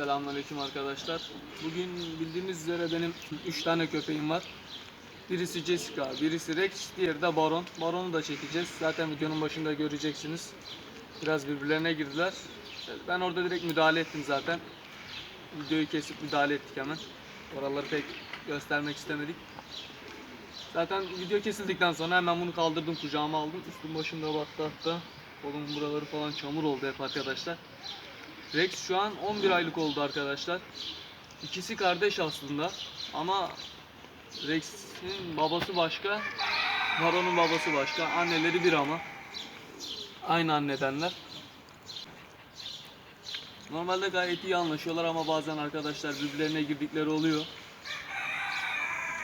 Selamünaleyküm arkadaşlar. Bugün bildiğiniz üzere benim 3 tane köpeğim var. Birisi Jessica, birisi Rex, diğeri de Baron. Baron'u da çekeceğiz. Zaten videonun başında göreceksiniz. Biraz birbirlerine girdiler. Ben orada direkt müdahale ettim zaten. Videoyu kesip müdahale ettik hemen. Oraları pek göstermek istemedik. Zaten video kesildikten sonra hemen bunu kaldırdım kucağıma aldım. Üstüm başımda battı hatta. Kolum buraları falan çamur oldu hep arkadaşlar. Rex şu an 11 aylık oldu arkadaşlar. İkisi kardeş aslında ama Rex'in babası başka, Baron'un babası başka. Anneleri bir ama. Aynı annedenler. Normalde gayet iyi anlaşıyorlar ama bazen arkadaşlar birbirlerine girdikleri oluyor.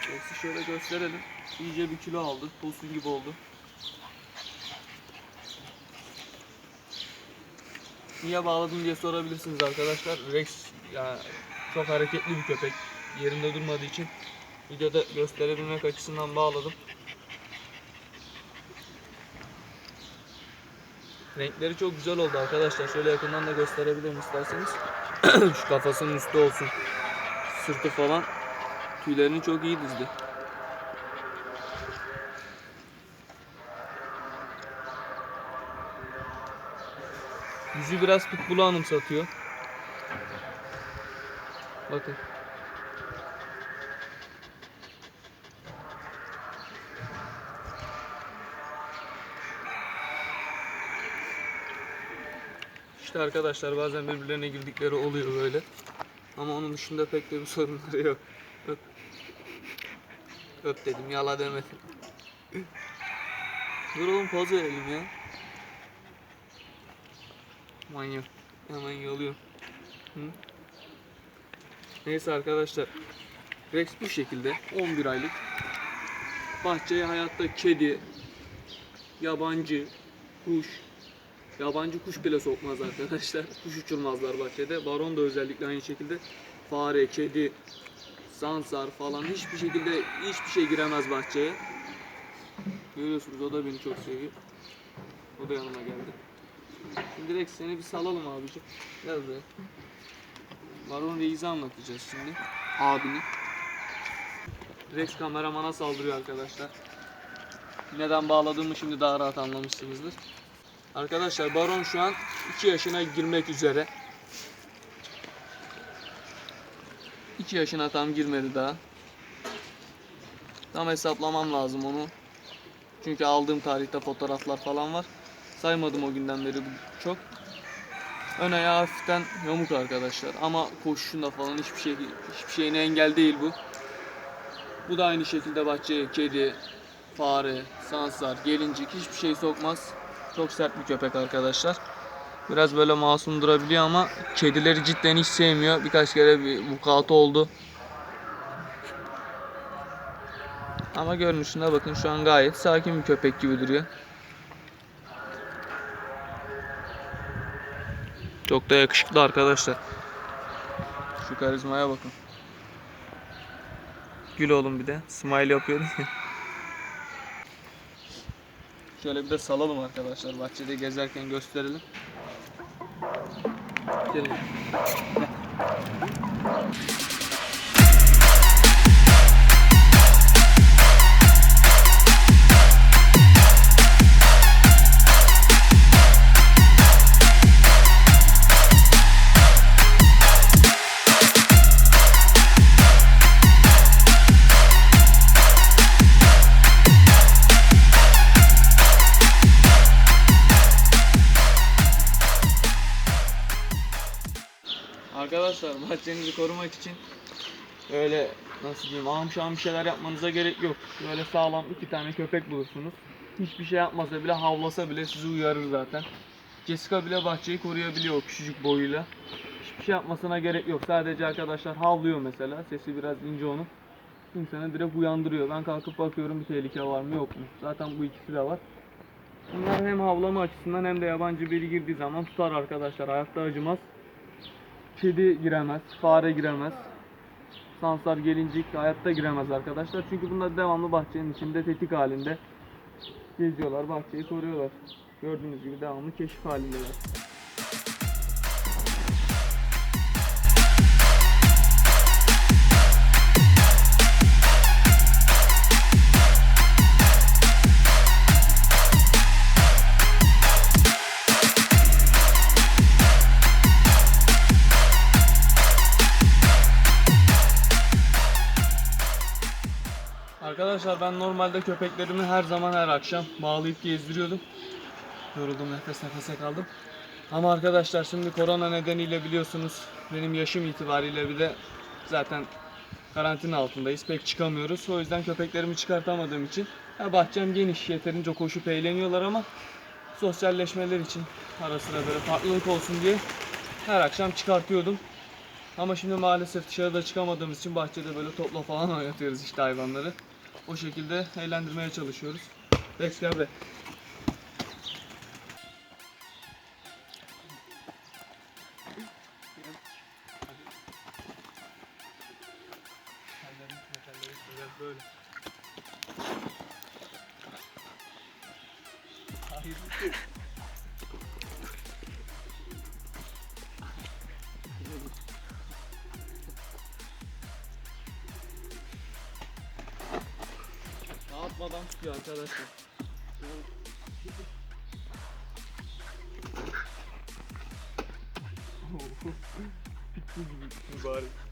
Rex'i şöyle gösterelim. İyice bir kilo aldı. Tosun gibi oldu. Niye bağladım diye sorabilirsiniz arkadaşlar. Rex yani çok hareketli bir köpek. Yerinde durmadığı için videoda gösterebilmek açısından bağladım. Renkleri çok güzel oldu arkadaşlar. Şöyle yakından da gösterebilirim isterseniz. Şu kafasının üstü olsun. Sırtı falan. Tüylerini çok iyi dizdi. Yüzü biraz pitbull'u anımsatıyor. Bakın. İşte arkadaşlar bazen birbirlerine girdikleri oluyor böyle. Ama onun dışında pek de bir sorunları yok. Öp. Öp dedim yala demedim. Dur oğlum poz verelim ya. Manyak. Hemen yalıyor. Hı? Neyse arkadaşlar. Rex bu şekilde 11 aylık. Bahçeye hayatta kedi, yabancı, kuş, yabancı kuş bile sokmaz arkadaşlar. Kuş uçurmazlar bahçede. Baron da özellikle aynı şekilde fare, kedi, sansar falan hiçbir şekilde hiçbir şey giremez bahçeye. Görüyorsunuz o da beni çok seviyor. O da yanıma geldi. Şimdi direkt seni bir salalım abicim. Gel buraya. Baron Reis'i anlatacağız şimdi. Abini. Rex kameramana saldırıyor arkadaşlar. Neden bağladığımı şimdi daha rahat anlamışsınızdır. Arkadaşlar Baron şu an 2 yaşına girmek üzere. 2 yaşına tam girmedi daha. Tam hesaplamam lazım onu. Çünkü aldığım tarihte fotoğraflar falan var. Saymadım o günden beri çok. Ön ayağı hafiften yamuk arkadaşlar ama koşuşunda falan hiçbir şey hiçbir şeyine engel değil bu. Bu da aynı şekilde bahçeye kedi, fare, sansar, gelincik hiçbir şey sokmaz. Çok sert bir köpek arkadaşlar. Biraz böyle masum durabiliyor ama kedileri cidden hiç sevmiyor. Birkaç kere bir vukuatı oldu. Ama görünüşüne bakın şu an gayet sakin bir köpek gibi duruyor. Çok da yakışıklı arkadaşlar. Şu karizmaya bakın. Gül oğlum bir de. Smile yapıyordu ya. Şöyle bir de salalım arkadaşlar. Bahçede gezerken gösterelim. Gelin. Arkadaşlar bahçenizi korumak için öyle nasıl diyeyim amşam bir şeyler yapmanıza gerek yok. Böyle sağlam iki tane köpek bulursunuz. Hiçbir şey yapmasa bile havlasa bile sizi uyarır zaten. Jessica bile bahçeyi koruyabiliyor küçücük boyuyla. Hiçbir şey yapmasına gerek yok. Sadece arkadaşlar havlıyor mesela. Sesi biraz ince onun. İnsanı direkt uyandırıyor. Ben kalkıp bakıyorum bir tehlike var mı yok mu. Zaten bu ikisi de var. Bunlar hem havlama açısından hem de yabancı biri girdiği zaman tutar arkadaşlar. Hayatta acımaz. Kedi giremez, fare giremez. Sansar gelincik hayatta giremez arkadaşlar. Çünkü bunlar devamlı bahçenin içinde tetik halinde geziyorlar, bahçeyi koruyorlar. Gördüğünüz gibi devamlı keşif halindeler. Arkadaşlar ben normalde köpeklerimi her zaman her akşam bağlayıp gezdiriyordum. Yoruldum nefes nefese kaldım. Ama arkadaşlar şimdi korona nedeniyle biliyorsunuz benim yaşım itibariyle bir de zaten karantina altındayız. Pek çıkamıyoruz. O yüzden köpeklerimi çıkartamadığım için ha, bahçem geniş. Yeterince koşup eğleniyorlar ama sosyalleşmeler için ara sıra böyle farklılık olsun diye her akşam çıkartıyordum. Ama şimdi maalesef dışarıda çıkamadığımız için bahçede böyle topla falan oynatıyoruz işte hayvanları. O şekilde eğlendirmeye çalışıyoruz. Rex gel be. Böyle. Hayır. Dağıtmadan tutuyor arkadaşlar. Pitbull gibi mübarek.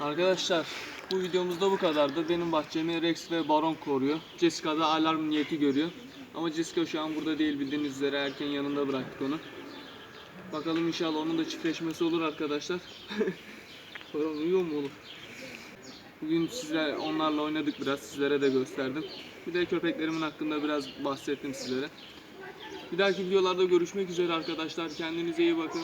Arkadaşlar bu videomuzda bu kadardı. Benim bahçemi Rex ve Baron koruyor. Jessica da alarm niyeti görüyor. Ama Jessica şu an burada değil bildiğiniz üzere erken yanında bıraktık onu. Bakalım inşallah onun da çiftleşmesi olur arkadaşlar. Baron uyuyor mu oğlum? Bugün size onlarla oynadık biraz. Sizlere de gösterdim. Bir de köpeklerimin hakkında biraz bahsettim sizlere. Bir dahaki videolarda görüşmek üzere arkadaşlar. Kendinize iyi bakın.